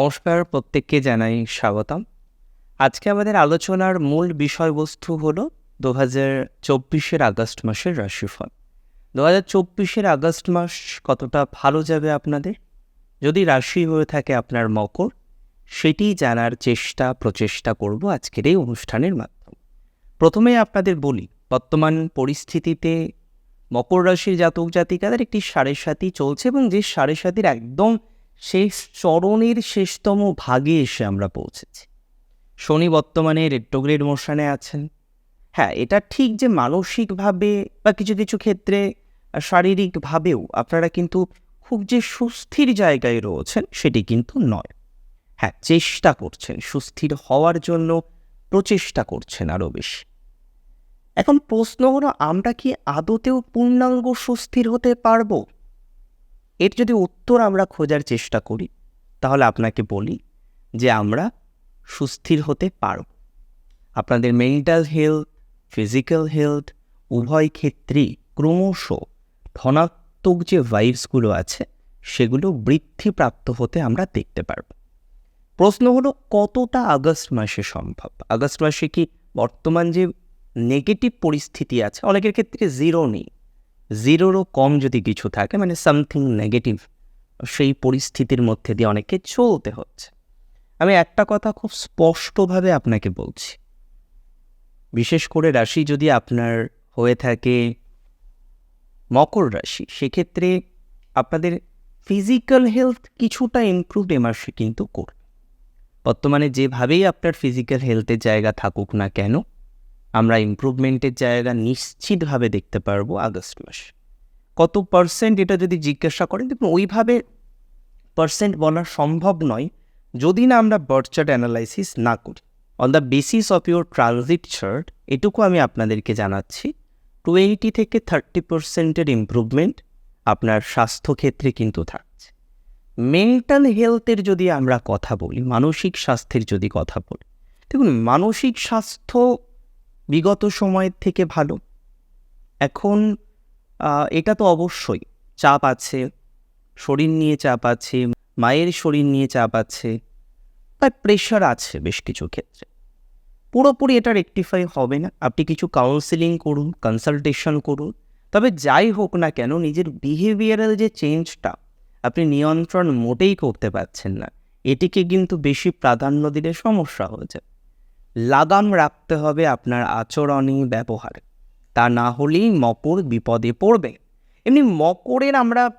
নমস্কার, প্রত্যেককে জানাই স্বাগতম। আজকে আমাদের আলোচনার মূল বিষয়বস্তু হল দু হাজার চব্বিশের আগস্ট মাসের রাশিফল। দু হাজার চব্বিশের আগস্ট মাস কতটা ভালো যাবে আপনাদের? যদি রাশি হয়ে থাকে আপনার মকর, সেটি জানার চেষ্টা, প্রচেষ্টা করব আজকের এই অনুষ্ঠানের মাধ্যমে। প্রথমে আপনাদের বলি, বর্তমান পরিস্থিতিতে মকর রাশির জাতক জাতিকাদের একটি সাড়ে সাতি চলছে এবং যে সাড়ে সাতির একদম শেষ চরণের শেষতম ভাগে এসে আমরা পৌঁছেছি। শনি বর্তমানে রেট্রোগ্রেড মোশনে আছেন। হ্যাঁ এটা ঠিক যে মানসিকভাবে বা কিছু কিছু ক্ষেত্রে শারীরিকভাবেও আপনারা কিন্তু খুব যে সুস্থির জায়গায় রয়েছেন সেটি কিন্তু নয়। হ্যাঁ চেষ্টা করছেন, সুস্থির হওয়ার জন্য প্রচেষ্টা করছেন আরও বেশি। এখন প্রশ্ন হলো, আমরা কি আদতেও পূর্ণাঙ্গ সুস্থির হতে পারব? এর যদি উত্তর আমরা খোঁজার চেষ্টা করি, তাহলে আপনাকে বলি যে আমরা সুস্থির হতে পারব। আপনাদের মেন্টাল হেলথ, ফিজিক্যাল হেলথ, উভয় ক্ষেত্রেই ক্রমশ ধনাত্মক যে ভাইবসগুলো আছে, সেগুলো বৃদ্ধিপ্রাপ্ত হতে আমরা দেখতে পারব। প্রশ্ন হলো, কতটা আগস্ট মাসে সম্ভব? আগস্ট মাসে কি বর্তমান যে নেগেটিভ পরিস্থিতি আছে, অনেকের ক্ষেত্রে জিরো নেই। জিরোরও কম যদি কিছু থাকে মানে সামথিং নেগেটিভ সেই পরিস্থিতির মধ্যে দিয়ে অনেকে চলতে হচ্ছে। আমি একটা কথা খুব স্পষ্টভাবে আপনাকে বলছি। বিশেষ করে রাশি যদি আপনার হয়ে থাকে মকর রাশি, সেক্ষেত্রে আপনাদের ফিজিক্যাল হেলথ কিছুটা ইমপ্রুভ এ মাসে কিন্তু করবে। বর্তমানে যেভাবেই আপনার ফিজিক্যাল হেলথের জায়গা থাকুক না কেন আমরা ইম্প্রুভমেন্টের জায়গা নিশ্চিতভাবে দেখতে পারব আগস্ট মাস। কত পার্সেন্ট এটা যদি জিজ্ঞাসা করেন, দেখুন, ওইভাবে পার্সেন্ট বলা সম্ভব নয় যদি না আমরা বার্থ চার্ট অ্যানালাইসিস না করি। On the basis of your transit chart এটুকু আমি আপনাদেরকে জানাচ্ছি টোয়েন্টি থেকে থার্টি পার্সেন্টের ইমপ্রুভমেন্ট আপনার স্বাস্থ্যক্ষেত্রে কিন্তু থাকছে। মেন্টাল হেলথের যদি আমরা কথা বলি, মানসিক স্বাস্থ্যের যদি কথা বলি, দেখুন, মানসিক স্বাস্থ্য বিগত সময়ের থেকে ভালো। এখন এটা তো অবশ্যই। চাপ আছে, শরীর নিয়ে চাপ আছে, মায়ের শরীর নিয়ে চাপ আছে বা প্রেশার আছে বেশ কিছু ক্ষেত্রে। পুরোপুরি এটা রেকটিফাই হবে না। আপনি কিছু কাউন্সিলিং করুন কনসালটেশন করুন, তবে যাই হোক না কেন, নিজের বিহেভিয়ারাল যে চেঞ্জটা আপনি নিয়ন্ত্রণ মোটেই করতে পারছেন না। এটিকে কিন্তু বেশি প্রাধান্য দিলে সমস্যা হয়ে লাগাম রাখতে হবে আপনার আচরণে ব্যবহার। তা না হলেই মকর বিপদে পড়বে। এমনি মকরের আমরা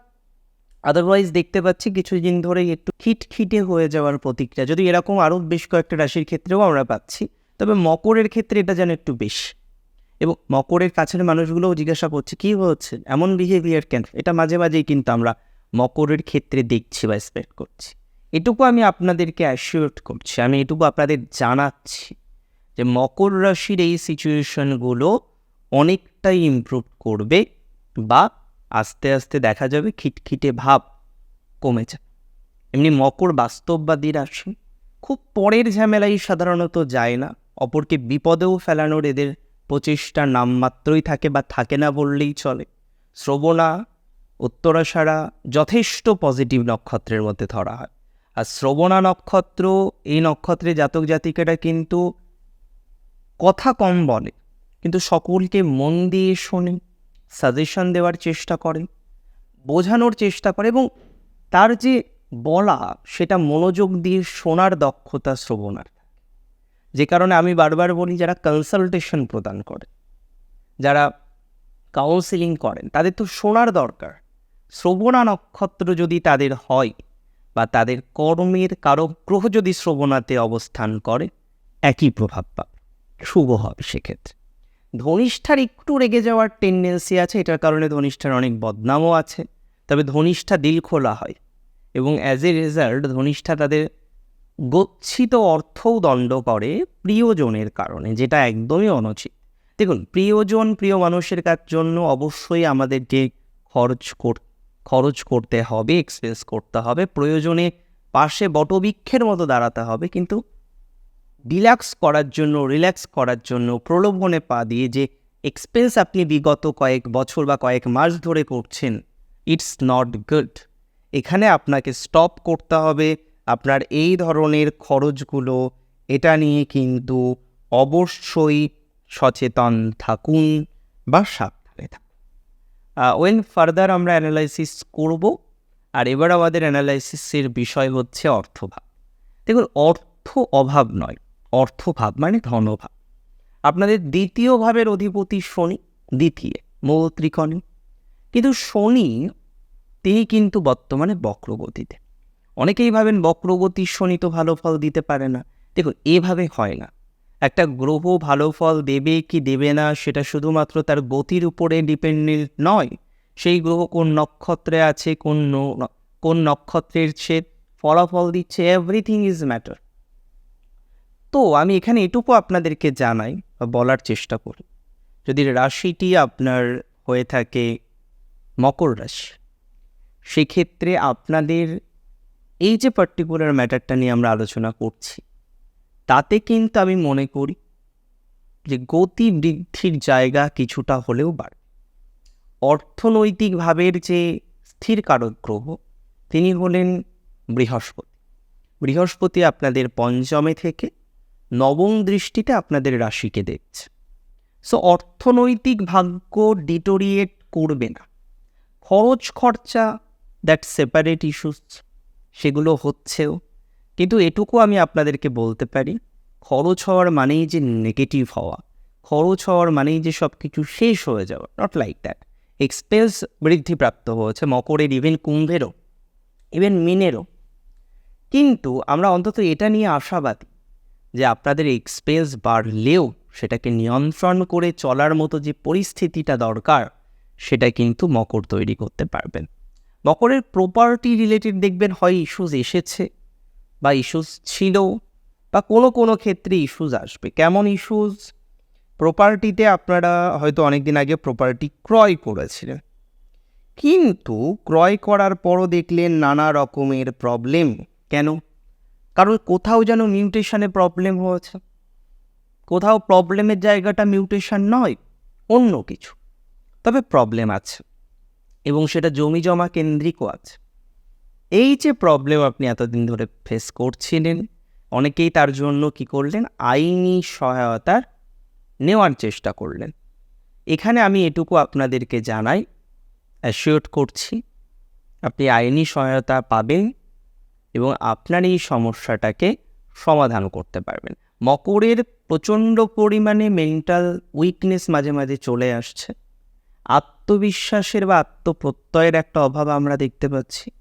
আদারওয়াইজ দেখতে পাচ্ছি কিছুদিন ধরে একটু খিটখিটে হয়ে যাওয়ার প্রতিক্রিয়া। যদি এরকম আরও বেশ কয়েকটা রাশির ক্ষেত্রেও আমরা পাচ্ছি, তবে মকরের ক্ষেত্রে এটা যেন একটু বেশি। এবং মকরের কাছের মানুষগুলোও জিজ্ঞাসা করছে, কী হচ্ছে? এমন বিহেভিয়ার কেন? এটা মাঝে মাঝেই কিন্তু আমরা মকরের ক্ষেত্রে দেখছি বা এক্সপেক্ট করছি। এটুকু আমি আপনাদেরকে অ্যাসিওর করছি। আমি এটুকু আপনাদের জানাচ্ছি। যে মকর রাশির এই সিচুয়েশনগুলো অনেকটাই ইমপ্রুভ করবে বা আস্তে আস্তে দেখা যাবে খিটখিটে ভাব কমে যায় এমনি মকর বাস্তববাদী রাশি, খুব পরের ঝামেলাই সাধারণত যায় না। অপরকে বিপদেও ফেলানোর এদের প্রচেষ্টা নামমাত্রই থাকে বা থাকে না বললেই চলে। শ্রবণা উত্তরাসারা যথেষ্ট পজিটিভ নক্ষত্রের মধ্যে ধরা হয়। আর শ্রবণা নক্ষত্র, এই নক্ষত্রে জাতক জাতিকাটা কিন্তু কথা কম বলে, কিন্তু সকলকে মন দিয়ে শোনে সাজেশন দেওয়ার চেষ্টা করে, বোঝানোর চেষ্টা করে এবং তার যে বলা, সেটা মনোযোগ দিয়ে শোনার দক্ষতা শ্রবণার। যে কারণে আমি বারবার বলি, যারা কনসালটেশন প্রদান করে, যারা কাউন্সিলিং করেন, তাদের তো শোনার দরকার। শ্রবণা নক্ষত্র যদি তাদের হয় বা তাদের কর্মের কারও গ্রহ যদি শ্রবণাতে অবস্থান করে, একই প্রভাব পাবে। শুভ হবে সেক্ষেত্রে। ধনিষ্ঠার একটু রেগে যাওয়ার টেন্ডেন্সি আছে, এটার কারণে ধনিষ্ঠার অনেক বদনামও আছে। তবে ধনিষ্ঠা দিল খোলা হয় এবং অ্যাজ এ রেজাল্ট ধনিষ্ঠা তাদের গচ্ছিত অর্থও দণ্ড করে প্রিয়জনের কারণে, যেটা একদমই অনুচিত। দেখুন, প্রিয়জন প্রিয় মানুষের কাছ জন্য অবশ্যই আমাদেরকে খরচ কর, খরচ করতে হবে এক্সপেন্স করতে হবে, প্রয়োজনে পাশে বটবৃক্ষের মতো দাঁড়াতে হবে, কিন্তু রিল্যাক্স করার জন্য, রিল্যাক্স করার জন্য, প্রলোভনে পা দিয়ে যে এক্সপেন্স আপনি বিগত কয়েক বছর বা কয়েক মাস ধরে করছেন, ইটস নট গুড। এখানে আপনাকে স্টপ করতে হবে, আপনার এই ধরনের খরচগুলো, এটা নিয়ে কিন্তু অবশ্যই সচেতন থাকুন বা সাবধানে থাকুন। ওয়েন ফার্দার আমরা অ্যানালাইসিস করব, আর এবার আমাদের অ্যানালাইসিসের বিষয় হচ্ছে অর্থভাব। দেখুন, অর্থ অভাব নয়। অর্থভাব মানে ধনভাব। আপনাদের দ্বিতীয় ভাবের অধিপতি শনি, দ্বিতীয়, মূল ত্রিকোণে। কিন্তু শনি, তিনি কিন্তু বর্তমানে বক্রগতিতে। অনেকেই ভাবেন বক্রগতির শনি তো ভালো ফল দিতে পারে না। দেখুন, এভাবে হয় না। একটা গ্রহ ভালো ফল দেবে কি দেবে না, সেটা শুধুমাত্র তার গতির উপরে ডিপেন্ডেন্ট নয়। সেই গ্রহ কোন নক্ষত্রে আছে, কোন কোন নক্ষত্রের সে ফলাফল দিচ্ছে এভরিথিং ইজ ম্যাটার তো আমি এখানে এটুকু আপনাদেরকে জানাই বা বলার চেষ্টা করি। যদি রাশিটি আপনার হয়ে থাকে মকর রাশি, সেক্ষেত্রে আপনাদের এই যে পার্টিকুলার ম্যাটারটা নিয়ে আমরা আলোচনা করছি, তাতে কিন্তু আমি মনে করি যে গতি বৃদ্ধির জায়গা কিছুটা হলেও বাড়ে। অর্থনৈতিকভাবের যে স্থির কারক গ্রহ, তিনি হলেন বৃহস্পতি। বৃহস্পতি আপনাদের পঞ্চমে থেকে নবম দৃষ্টিতে আপনাদের রাশিকে দেখছে। সো অর্থনৈতিক ভাগ্য ডিটোরিয়েট করবে না। খরচ খরচা দ্যাট সেপারেট ইস্যুস সেগুলো হচ্ছেও। কিন্তু এটুকু আমি আপনাদেরকে বলতে পারি, খরচ হওয়ার মানেই যে নেগেটিভ হওয়া, খরচ হওয়ার মানেই যে সব কিছু শেষ হয়ে যাওয়া নট লাইক দ্যাট এক্সপেন্স বৃদ্ধিপ্রাপ্ত হয়েছে, মকরের ইভেন কুম্ভেরও ইভেন মিনেরও। কিন্তু আমরা অন্তত এটা নিয়ে আশাবাদী যে আপনাদের এক্সপেন্স বাড়লেও সেটাকে নিয়ন্ত্রণ করে চলার মতো যে পরিস্থিতিটা দরকার, সেটা কিন্তু মকর তৈরি করতে পারবেন। মকরের প্রপার্টি রিলেটেড দেখবেন হয় ইস্যুজ এসেছে বা ইস্যুস ছিল বা কোনো কোনো ক্ষেত্রে ইস্যুজ আসবে। কেমন ইস্যুস প্রপার্টিতে আপনারা হয়তো অনেক দিন আগে প্রপার্টি ক্রয় করেছিলেন। কিন্তু ক্রয় করার পরও দেখলেন নানা রকমের প্রবলেম কেন? কারণ কোথাও যেন মিউটেশনে প্রবলেম হয়েছে। কোথাও প্রবলেমের জায়গাটা মিউটেশন নয়, অন্য কিছু। তবে প্রবলেম আছে এবং সেটা জমি জমা কেন্দ্রিকও আছে। এই যে প্রবলেম আপনি এতদিন ধরে ফেস করছিলেন, অনেকেই তার জন্য কি করলেন? আইনি সহায়তার নেওয়ার চেষ্টা করলেন। এখানে আমি এটুকু আপনাদেরকে জানাই অ্যাসিওর করছি, আপনি আইনি সহায়তা পাবেন। এবং আপনার এই সমস্যাটাকে সমাধান করতে পারবেন। মকরের প্রচণ্ড পরিমাণে মেন্টাল উইকনেস মাঝে মাঝে চলে আসছে। আত্মবিশ্বাসের বা আত্মপ্রত্যয়ের একটা অভাব আমরা দেখতে পাচ্ছি।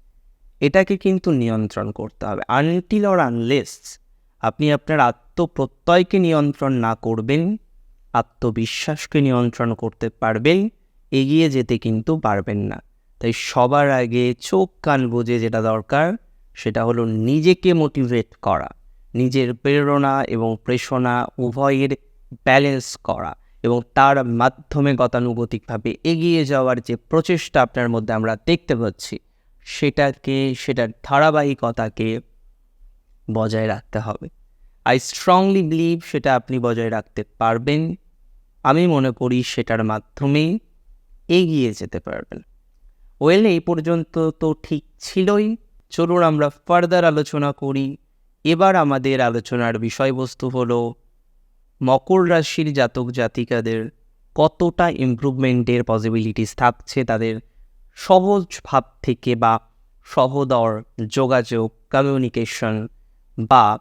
এটাকে কিন্তু নিয়ন্ত্রণ করতে হবে। আনটিল অর আনলেস আপনি আপনার আত্মপ্রত্যয়কে নিয়ন্ত্রণ না করবেন, আত্মবিশ্বাসকে নিয়ন্ত্রণ করতে পারবেন, এগিয়ে যেতে কিন্তু পারবেন না। তাই সবার আগে চোখ কান বুঝে যেটা দরকার সেটা হলো নিজেকে মোটিভেট করা, নিজের প্রেরণা এবং প্রেষণা উভয়ের ব্যালেন্স করা এবং তার মাধ্যমে গতানুগতিকভাবে এগিয়ে যাওয়ার যে প্রচেষ্টা আপনার মধ্যে আমরা দেখতে পাচ্ছি, সেটাকে, সেটার ধারাবাহিকতাকে বজায় রাখতে হবে। আই স্ট্রংলি বিলিভ সেটা আপনি বজায় রাখতে পারবেন। আমি মনে করি সেটার মাধ্যমে এগিয়ে যেতে পারবেন। ওয়েল এই পর্যন্ত তো ঠিক ছিলই। চলুন আমরা ফার্দার আলোচনা করি। এবার আমাদের আলোচনার বিষয়বস্তু হলো, মকর রাশির জাতক জাতিকাদের কতটা ইমপ্রুভমেন্টের পসিবিলিটিস থাকছে তাদের সহজ ভাব থেকে বা সহদর যোগাযোগ কমিউনিকেশন বা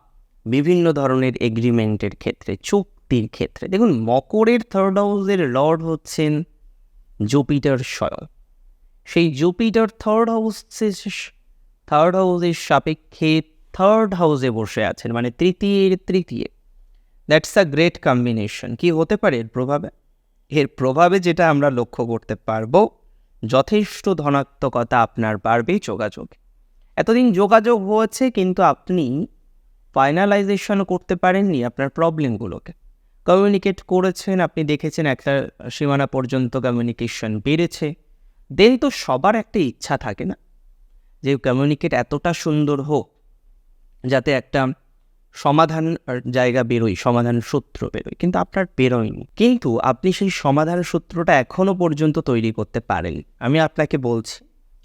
বিভিন্ন ধরনের এগ্রিমেন্টের ক্ষেত্রে, চুক্তির ক্ষেত্রে। দেখুন, মকরের থার্ড হাউসের লর্ড হচ্ছেন জুপিটার স্বয়ং সেই জুপিটার থার্ড হাউসে থার্ড হাউসের সাপেক্ষে থার্ড হাউসে বসে আছেন মানে তৃতীয়ের তৃতীয়। দ্যাটস আ গ্রেট কম্বিনেশন কি হতে পারে এর প্রভাবে? এর প্রভাবে যেটা আমরা লক্ষ্য করতে পারব, যথেষ্ট ধনাত্মকতা আপনার বাড়বে যোগাযোগ। এতদিন যোগাযোগ হয়েছে, কিন্তু আপনি ফাইনালাইজেশন করতে পারেননি আপনার প্রবলেমগুলোকে কমিউনিকেট করেছেন, আপনি দেখেছেন একটা সীমানা পর্যন্ত কমিউনিকেশন বেড়েছে। দেন তো সবার একটা ইচ্ছা থাকে না। যে কমিউনিকেট এতটা সুন্দর হোক, যাতে একটা সমাধান জায়গা বেরোয়, সমাধান সূত্র বেরোয়, কিন্তু আপনার বেরোয়নি। কিন্তু আপনি সেই সমাধান সূত্রটা এখনও পর্যন্ত তৈরি করতে পারেন আমি আপনাকে বলছি,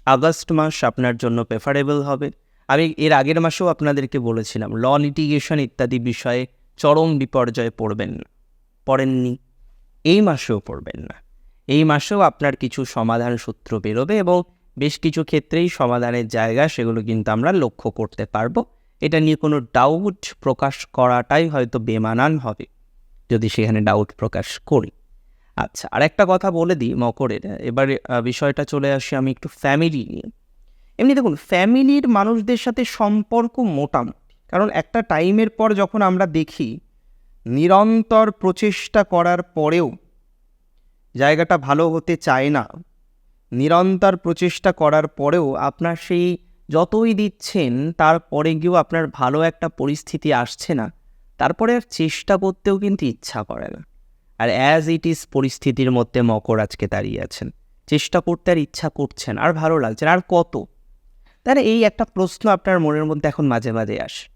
আগস্ট মাস আপনার জন্য প্রেফারেবল হবে। আমি এর আগের মাসেও আপনাদেরকে বলেছিলাম ল লিটিগেশন ইত্যাদি বিষয়ে চরম বিপর্যয়ে পড়বেন না, পড়েননি। এই মাসেও পড়বেন না। এই মাসেও আপনার কিছু সমাধান সূত্র বেরোবে এবং বেশ কিছু ক্ষেত্রেই সমাধানের জায়গা সেগুলো কিন্তু আমরা লক্ষ্য করতে পারব। এটা নিয়ে কোনো ডাউট প্রকাশ করাটাই হয়তো বেমানান হবে, যদি সেখানে ডাউট প্রকাশ করি। আচ্ছা আর একটা কথা বলে দিই মকরের। এবার বিষয়টা চলে আসি আমি একটু ফ্যামিলি নিয়ে। এমনি দেখুন ফ্যামিলির মানুষদের সাথে সম্পর্ক মোটামুটি। কারণ একটা টাইমের পর যখন আমরা দেখি, নিরন্তর প্রচেষ্টা করার পরেও জায়গাটা ভালো হতে চায় না। নিরন্তর প্রচেষ্টা করার পরেও আপনার সেই যতই দিচ্ছেন তারপরে গিয়েও আপনার ভালো একটা পরিস্থিতি আসছে না। তারপরে আর চেষ্টা করতেও কিন্তু ইচ্ছা করে না। আর অ্যাজ ইট ইজ পরিস্থিতির মধ্যে মকর আজকে দাঁড়িয়ে আছেন। চেষ্টা করতে আর ইচ্ছা করছেন, আর ভালো লাগছে আর কত? তাহলে এই একটা প্রশ্ন আপনার মনের মধ্যে এখন মাঝে মাঝে আসে।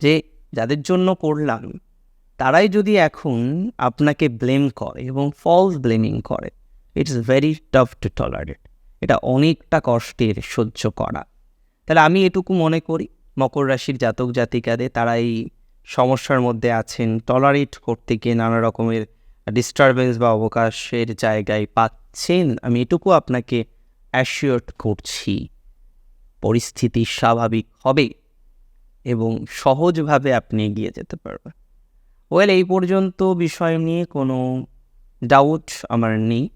যে যাদের জন্য করলাম, তারাই যদি এখন আপনাকে ব্লেম করে এবং ফলস ব্লেমিং করে it's very tough to tolerate এটা অনেকটা কষ্টের সহ্য করা। তাহলে আমি এটুকু মনে করি, মকর রাশির জাতক জাতিকাদের তারা এই সমস্যার মধ্যে আছেন টলারেট করতে গিয়ে নানা রকমের ডিস্টারবেন্স বা অবকাশের জায়গায় পাচ্ছেন। আমি এটুকু আপনাকে অ্যাসিওর করছি। পরিস্থিতি স্বাভাবিক হবে এবং সহজভাবে আপনি এগিয়ে যেতে পারবেন। ওয়েল এই পর্যন্ত বিষয় নিয়ে কোনো ডাউট আমার নেই।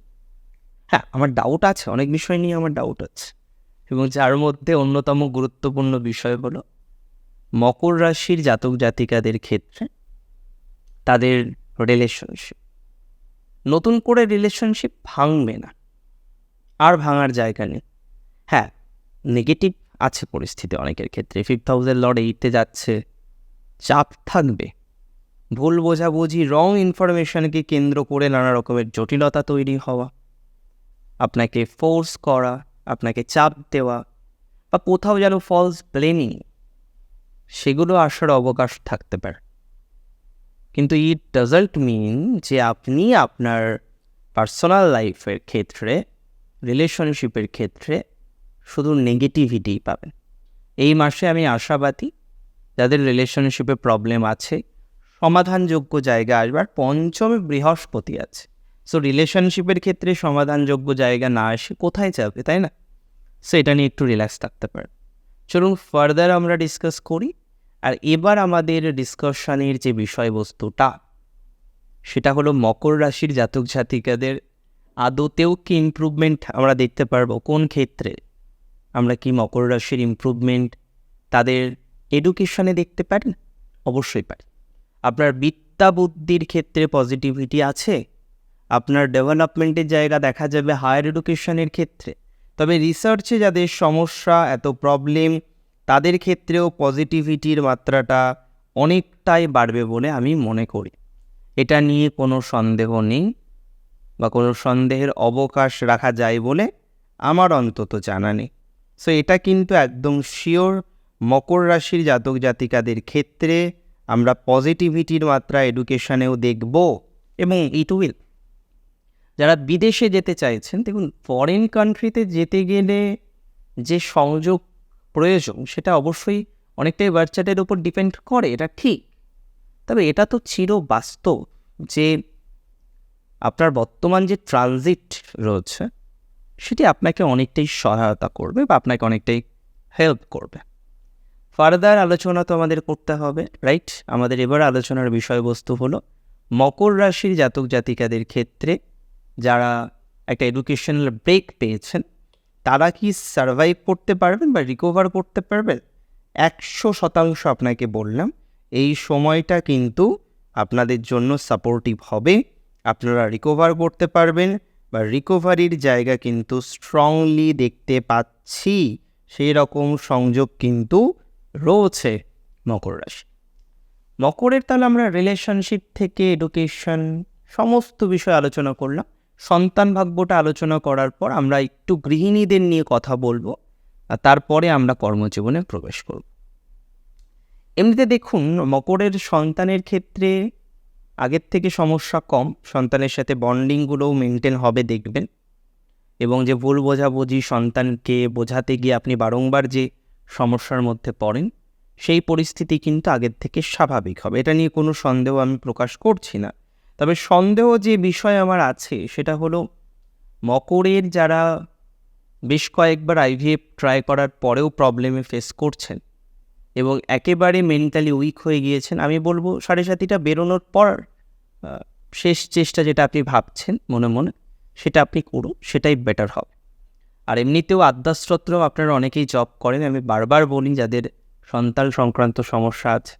হ্যাঁ আমার ডাউট আছে, অনেক বিষয় নিয়ে আমার ডাউট আছে। এবং যার মধ্যে অন্যতম গুরুত্বপূর্ণ বিষয় হলো, মকর রাশির জাতক জাতিকাদের ক্ষেত্রে তাদের রিলেশনশিপ নতুন করে রিলেশনশিপ ভাঙবে না, আর ভাঙার জায়গা নেই। হ্যাঁ নেগেটিভ আছে পরিস্থিতি অনেকের ক্ষেত্রে ফিফথ হাউসের লর্ড এইটে যাচ্ছে, চাপ থাকবে। ভুল বোঝাবুঝি রং ইনফরমেশনকে কেন্দ্র করে নানা রকমের জটিলতা তৈরি হওয়া। আপনাকে ফোর্স করা, আপনাকে চাপ দেওয়া বা কোথাও যেন ফলস ব্লেমিং সেগুলো আসার অবকাশ থাকতে পারে। কিন্তু ইট ডাজন্ট মিন যে আপনি আপনার পার্সোনাল লাইফের ক্ষেত্রে রিলেশনশিপের ক্ষেত্রে শুধু নেগেটিভিটি পাবেন। এই মাসে আমি আশাবাদী যাদের রিলেশনশিপে প্রবলেম আছে, সমাধানযোগ্য জায়গা আসবার পঞ্চমে বৃহস্পতি আছে। সো রিলেশনশিপের ক্ষেত্রে সমাধানযোগ্য জায়গা না আসে কোথায় যাবে, তাই না? সো এটা নিয়ে একটু রিল্যাক্স থাকতে পারে চলুন ফার্দার আমরা ডিসকাস করি। আর এবার আমাদের ডিসকাশনের যে বিষয়বস্তুটা, সেটা হলো মকর রাশির জাতক জাতিকাদের আদতেও কি ইমপ্রুভমেন্ট আমরা দেখতে পারব? কোন ক্ষেত্রে? আমরা কি মকর রাশির ইমপ্রুভমেন্ট তাদের এডুকেশনে দেখতে পারি অবশ্যই পারি। আপনার বিদ্যা বুদ্ধির ক্ষেত্রে পজিটিভিটি আছে? আপনার ডেভেলপমেন্টের জায়গা দেখা যাবে হায়ার এডুকেশনের ক্ষেত্রে। তবে রিসার্চে যাদের সমস্যা, এত প্রবলেম, তাদের ক্ষেত্রেও পজিটিভিটির মাত্রাটা অনেকটাই বাড়বে বলে আমি মনে করি। এটা নিয়ে কোনো সন্দেহ নেই বা কোনো সন্দেহের অবকাশ রাখা যায় বলে আমার অন্তত জানা নেই। সো এটা কিন্তু একদম শিওর মকর রাশির জাতক জাতিকাদের ক্ষেত্রে আমরা পজিটিভিটির মাত্রা এডুকেশানেও দেখব এবং ইট উইল যারা বিদেশে যেতে চাইছেন, দেখুন ফরেন কান্ট্রিতে যেতে গেলে যে সংযোগ প্রয়োজন, সেটা অবশ্যই অনেকটাই বাচ্চাদের উপর ডিপেন্ড করে, এটা ঠিক। তবে এটা তো চির বাস্তব যে আপনার বর্তমান যে ট্রানজিট রয়েছে, সেটি আপনাকে অনেকটাই সহায়তা করবে বা আপনাকে অনেকটাই হেল্প করবে। ফার্দার আলোচনা তো আমাদের করতে হবে রাইট আমাদের এবার আলোচনার বিষয়বস্তু হলো, মকর রাশির জাতক জাতিকাদের ক্ষেত্রে যারা একটা এডুকেশনাল ব্রেক পেয়েছেন, তারা কি সার্ভাইভ করতে পারবেন বা রিকভার করতে পারবেন? একশো শতাংশ আপনাকে বললাম, এই সময়টা কিন্তু আপনাদের জন্য সাপোর্টিভ হবে। আপনারা রিকভার করতে পারবেন বা রিকভারির জায়গা কিন্তু স্ট্রংলি দেখতে পাচ্ছি। সেই রকম সংযোগ কিন্তু রয়েছে মকর রাশি। মকরের তাহলে আমরা রিলেশনশিপ থেকে এডুকেশন সমস্ত বিষয় আলোচনা করলাম। সন্তান ভাগ্যটা আলোচনা করার পর আমরা একটু গৃহিণীদের নিয়ে কথা বলব, আর তারপরে আমরা কর্মজীবনে প্রবেশ করব। এমনিতে দেখুন, মকরের সন্তানের ক্ষেত্রে আগের থেকে সমস্যা কম। সন্তানের সাথে বন্ডিংগুলোও মেনটেন হবে, দেখবেন। এবং যে ভুল বোঝাবুঝি সন্তানকে বোঝাতে গিয়ে আপনি বারংবার যে সমস্যার মধ্যে পড়েন, সেই পরিস্থিতি কিন্তু আগের থেকে স্বাভাবিক হবে। এটা নিয়ে কোনো সন্দেহ আমি প্রকাশ করছি না। তবে সন্দেহ যে বিষয় আমার আছে, সেটা হলো মকরের যারা বেশ কয়েকবার আইভিএফ ট্রাই করার পরেও প্রবলেমে ফেস করছেন এবং একেবারে মেন্টালি উইক হয়ে গিয়েছেন, আমি বলব সাড়ে সাতিটা বেরোনোর পর শেষ চেষ্টা যেটা আপনি ভাবছেন মনে মনে, সেটা আপনি করুন, সেটাই বেটার হবে। আর এমনিতেও আদ্যাস্তত্র আপনারা অনেকেই জব করেন, আমি বারবার বলি যাদের সন্তান সংক্রান্ত সমস্যা আছে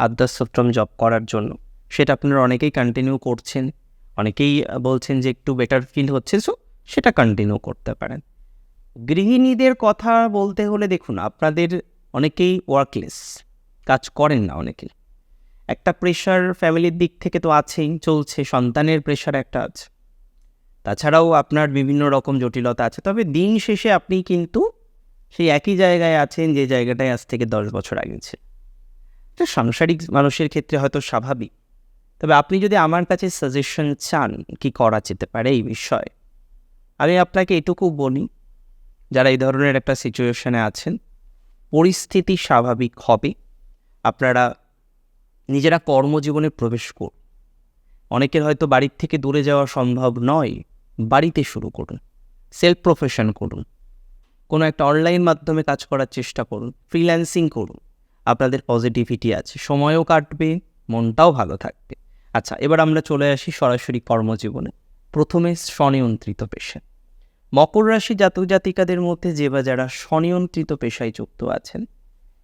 আদ্যাস্তত্রম জব করার জন্য। সেটা আপনারা অনেকেই কন্টিনিউ করছেন, অনেকেই বলছেন যে একটু বেটার ফিল হচ্ছে সো সেটা কন্টিনিউ করতে পারেন। গৃহিণীদের কথা বলতে হলে দেখুন, আপনাদের অনেকেই ওয়ার্কলেস কাজ করেন না অনেকেই একটা প্রেশার ফ্যামিলির দিক থেকে তো আছেই, চলছে, সন্তানের প্রেশার একটা আছে। তাছাড়াও আপনার বিভিন্ন রকম জটিলতা আছে, তবে দিন শেষে আপনি কিন্তু সেই একই জায়গায় আছেন, যে জায়গাটায় আজ থেকে দশ বছর আগে ছিল এটা সাংসারিক মানুষের ক্ষেত্রে হয়তো স্বাভাবিক। তবে আপনি যদি আমার কাছে সাজেশন চান কি করা যেতে পারে এই বিষয়ে, আমি আপনাকে এটুকু বলি, যারা এই ধরনের একটা সিচুয়েশনে আছেন, পরিস্থিতি স্বাভাবিক হবে, আপনারা নিজেরা কর্মজীবনে প্রবেশ করুন। অনেকের হয়তো বাড়ির থেকে দূরে যাওয়া সম্ভব নয়, বাড়িতে শুরু করুন সেলফ প্রফেশন করুন, কোনো একটা অনলাইন মাধ্যমে কাজ করার চেষ্টা করুন ফ্রিল্যান্সিং করুন, আপনাদের পজিটিভিটি আছে, সময়ও কাটবে, মনটাও ভালো থাকবে। আচ্ছা এবার আমরা চলে আসি সরাসরি কর্মজীবনে। প্রথমে স্বনিয়ন্ত্রিত পেশা। মকর রাশি জাতক জাতিকাদের মধ্যে যে বা যারা স্বনিয়ন্ত্রিত পেশায় যুক্ত আছেন,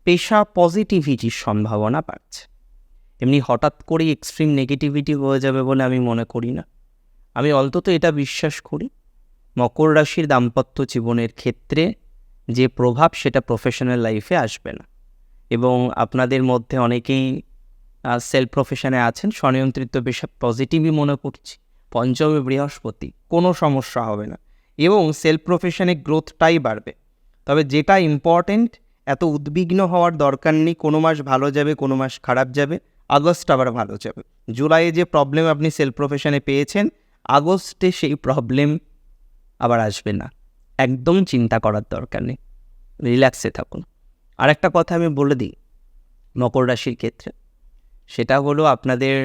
পেশা পজিটিভিটির সম্ভাবনা পাচ্ছে এমনি হঠাৎ করেই এক্সট্রিম নেগেটিভিটি হয়ে যাবে বলে আমি মনে করি না। আমি অন্তত এটা বিশ্বাস করি, মকর রাশির দাম্পত্য জীবনের ক্ষেত্রে যে প্রভাব সেটা প্রফেশনাল লাইফে আসবে না। এবং আপনাদের মধ্যে অনেকেই সেলফ প্রফেশনে আছেন, স্বনিয়ন্ত্রিত পেশা পজিটিভই মনে করছি, পঞ্চমে বৃহস্পতি, কোনো সমস্যা হবে না। এবং সেলফ প্রফেশনে গ্রোথটাই বাড়বে। তবে যেটা ইম্পর্ট্যান্ট এত উদ্বিগ্ন হওয়ার দরকার নেই, কোনো মাস ভালো যাবে, কোনো মাস খারাপ যাবে, আগস্ট আবার ভালো যাবে। জুলাইয়ে যে প্রবলেম আপনি সেলফ প্রফেশনে পেয়েছেন, আগস্টে সেই প্রবলেম আবার আসবে না। একদম চিন্তা করার দরকার নেই। রিল্যাক্সে থাকুন। আর একটা কথা আমি বলে দিই, মকর রাশির ক্ষেত্রে। সেটা হলো আপনাদের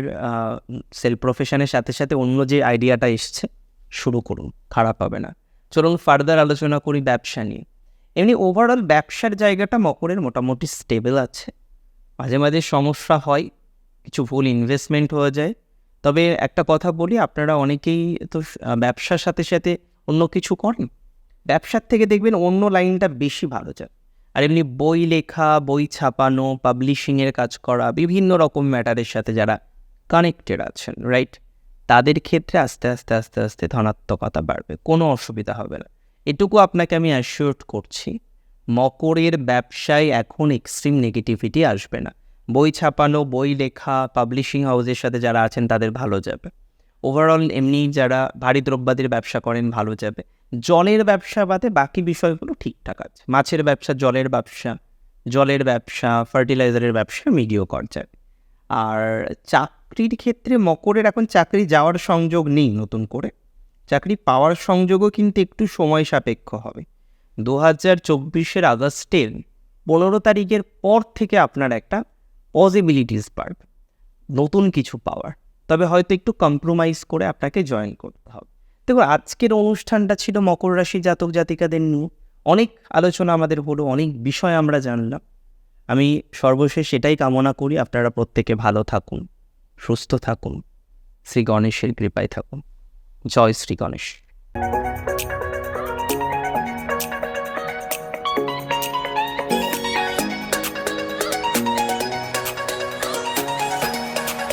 সেলফ প্রফেশনের সাথে সাথে অন্য যে আইডিয়াটা এসছে, শুরু করুন, খারাপ হবে না। চলুন ফার্দার আলোচনা করি ব্যবসা নিয়ে। এমনি ওভারঅল ব্যবসার জায়গাটা মকরের মোটামুটি স্টেবল আছে। মাঝে মাঝে সমস্যা হয়, কিছু ভুল ইনভেস্টমেন্ট হয়ে যায়। তবে একটা কথা বলি, আপনারা অনেকেই তো ব্যবসার সাথে সাথে অন্য কিছু করেন। ব্যবসার থেকে দেখবেন অন্য লাইনটা বেশি ভালো যায় আর এমনি বই লেখা, বই ছাপানো পাবলিশিংয়ের কাজ করা, বিভিন্ন রকম ম্যাটারের সাথে যারা কানেক্টেড আছেন রাইট তাদের ক্ষেত্রে আস্তে আস্তে আস্তে আস্তে ধনাত্মকতা বাড়বে, কোনো অসুবিধা হবে না। এটুকু আপনাকে আমি অ্যাসিওর করছি, মকরের ব্যবসায় এখন এক্সট্রিম নেগেটিভিটি আসবে না। বই ছাপানো, বই লেখা পাবলিশিং হাউসের সাথে যারা আছেন তাদের ভালো যাবে। ওভারঅল এমনি যারা ভারী দ্রব্যাদির ব্যবসা করেন ভালো যাবে। জলের ব্যবসা বাদে বাকি বিষয়গুলো ঠিকঠাক আছে। মাছের ব্যবসা, জলের ব্যবসা জলের ব্যবসা, ফার্টিলাইজারের ব্যবসা মিডিও কর যাবে আর চাকরির ক্ষেত্রে মকরের এখন চাকরি যাওয়ার সংযোগ নেই নতুন করে। চাকরি পাওয়ার সংযোগও কিন্তু একটু সময় সাপেক্ষ হবে। দু হাজার চব্বিশের আগস্টের পনেরো তারিখের পর থেকে আপনার একটা পসিবিলিটিস বাড়বে। নতুন কিছু পাওয়ার। তবে হয়তো একটু কম্প্রোমাইজ করে আপনাকে জয়েন করতে হবে। দেখো আজকের অনুষ্ঠানটা ছিল মকর রাশি জাতক জাতিকাদের নিয়ে। অনেক আলোচনা আমাদের হলো, অনেক বিষয় আমরা জানলাম। আমি সর্বশেষ সেটাই কামনা করি, আপনারা প্রত্যেকে ভালো থাকুন, সুস্থ থাকুন, শ্রী গণেশের কৃপায় থাকুন। জয় শ্রী গণেশ।